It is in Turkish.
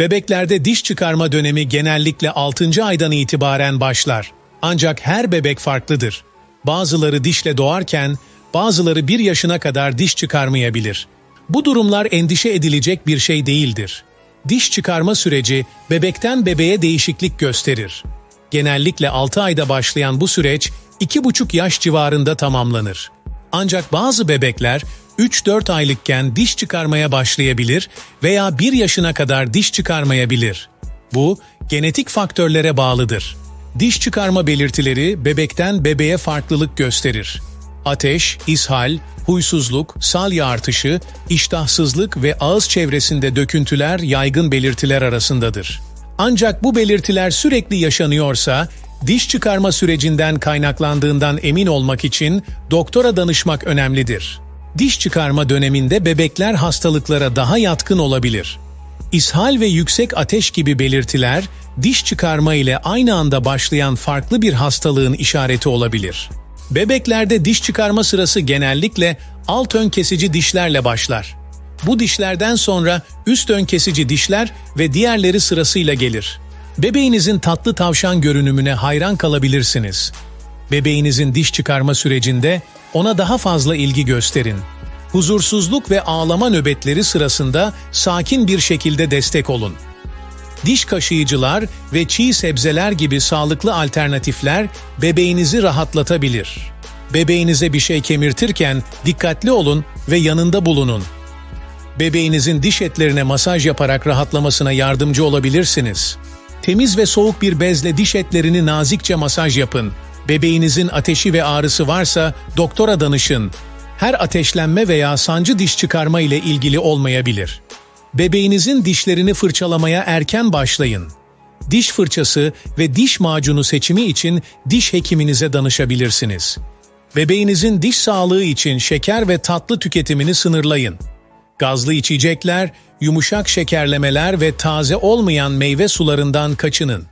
Bebeklerde diş çıkarma dönemi genellikle 6. aydan itibaren başlar. Ancak her bebek farklıdır. Bazıları dişle doğarken, bazıları 1 yaşına kadar diş çıkarmayabilir. Bu durumlar endişe edilecek bir şey değildir. Diş çıkarma süreci bebekten bebeğe değişiklik gösterir. Genellikle 6 ayda başlayan bu süreç 2,5 yaş civarında tamamlanır. Ancak bazı bebekler 3-4 aylıkken diş çıkarmaya başlayabilir veya 1 yaşına kadar diş çıkarmayabilir. Bu genetik faktörlere bağlıdır. Diş çıkarma belirtileri bebekten bebeğe farklılık gösterir. Ateş, ishal, huysuzluk, salya artışı, iştahsızlık ve ağız çevresinde döküntüler yaygın belirtiler arasındadır. Ancak bu belirtiler sürekli yaşanıyorsa, diş çıkarma sürecinden kaynaklandığından emin olmak için doktora danışmak önemlidir. Diş çıkarma döneminde bebekler hastalıklara daha yatkın olabilir. İshal ve yüksek ateş gibi belirtiler, diş çıkarma ile aynı anda başlayan farklı bir hastalığın işareti olabilir. Bebeklerde diş çıkarma sırası genellikle alt ön kesici dişlerle başlar. Bu dişlerden sonra üst ön kesici dişler ve diğerleri sırasıyla gelir. Bebeğinizin tatlı tavşan görünümüne hayran kalabilirsiniz. Bebeğinizin diş çıkarma sürecinde ona daha fazla ilgi gösterin. Huzursuzluk ve ağlama nöbetleri sırasında sakin bir şekilde destek olun. Diş kaşıyıcılar ve çiğ sebzeler gibi sağlıklı alternatifler bebeğinizi rahatlatabilir. Bebeğinize bir şey kemirtirken dikkatli olun ve yanında bulunun. Bebeğinizin diş etlerine masaj yaparak rahatlamasına yardımcı olabilirsiniz. Temiz ve soğuk bir bezle diş etlerini nazikçe masaj yapın. Bebeğinizin ateşi ve ağrısı varsa doktora danışın. Her ateşlenme veya sancı diş çıkarma ile ilgili olmayabilir. Bebeğinizin dişlerini fırçalamaya erken başlayın. Diş fırçası ve diş macunu seçimi için diş hekiminize danışabilirsiniz. Bebeğinizin diş sağlığı için şeker ve tatlı tüketimini sınırlayın. Gazlı içecekler, yumuşak şekerlemeler ve taze olmayan meyve sularından kaçının.